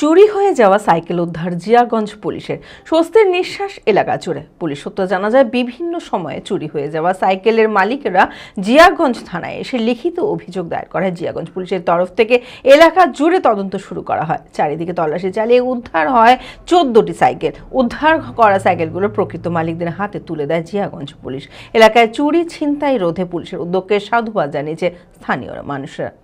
চুরি হয়ে যাওয়া সাইকেল উদ্ধার জিয়াগঞ্জ পুলিশের স্বস্তির নিঃশ্বাস এলাকা জুড়ে। পুলিশ সূত্র জানা যায়, বিভিন্ন সময়ে চুরি হয়ে যাওয়া সাইকেলের মালিকেরা জিয়াগঞ্জ থানায় এসে লিখিত অভিযোগ দায়ের করে। জিয়াগঞ্জ পুলিশের তরফ থেকে এলাকা জুড়ে তদন্ত শুরু করা হয়। চারিদিকে তল্লাশি চালিয়ে উদ্ধার হয় চোদ্দটি সাইকেল। উদ্ধার করা সাইকেলগুলো প্রকৃত মালিকদের হাতে তুলে দেয় জিয়াগঞ্জ পুলিশ। এলাকায় চুরি, ছিনতাই রোধে পুলিশের উদ্যোগকে সাধুবাদ জানিয়েছে স্থানীয় মানুষরা।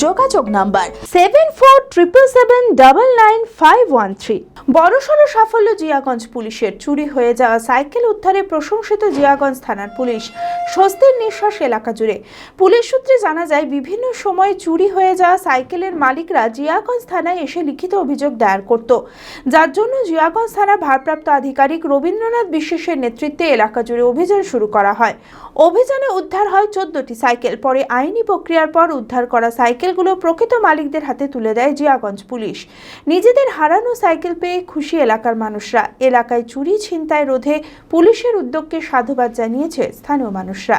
যোগাযোগ number seven four triple seven double nine five one three বড়সড় সাফল্য জিয়াগঞ্জ পুলিশের চুরি হয়ে যাওয়া সাইকেল উদ্ধারে প্রশংসিত জিয়াগঞ্জ থানার পুলিশ। স্বস্তির নিঃশ্বাস এলাকা জুড়ে। পুলিশ সূত্রে জানা যায়, বিভিন্ন সময় চুরি হয়ে যাওয়া সাইকেলের মালিকরা জিয়াগঞ্জ থানায় এসে লিখিত অভিযোগ দায়ের করত। যার জন্য জিয়াগঞ্জ থানার ভারপ্রাপ্ত আধিকারিক রবীন্দ্রনাথ বিশ্বাসের নেতৃত্বে এলাকা জুড়ে অভিযান শুরু করা হয়। অভিযানে উদ্ধার হয় চোদ্দটি সাইকেল, পরে আইনি প্রক্রিয়ার পর উদ্ধার করা সাইকেলগুলো প্রকৃত মালিকদের হাতে তুলে দেয় জিয়াগঞ্জ পুলিশ। নিজেদের হারানো সাইকেল পেয়ে খুশি এলাকার মানুষরা। এলাকায় চুরি, ছিনতাই, রোধে পুলিশের উদ্যোগকে সাধুবাদ জানিয়েছে স্থানীয় মানুষরা।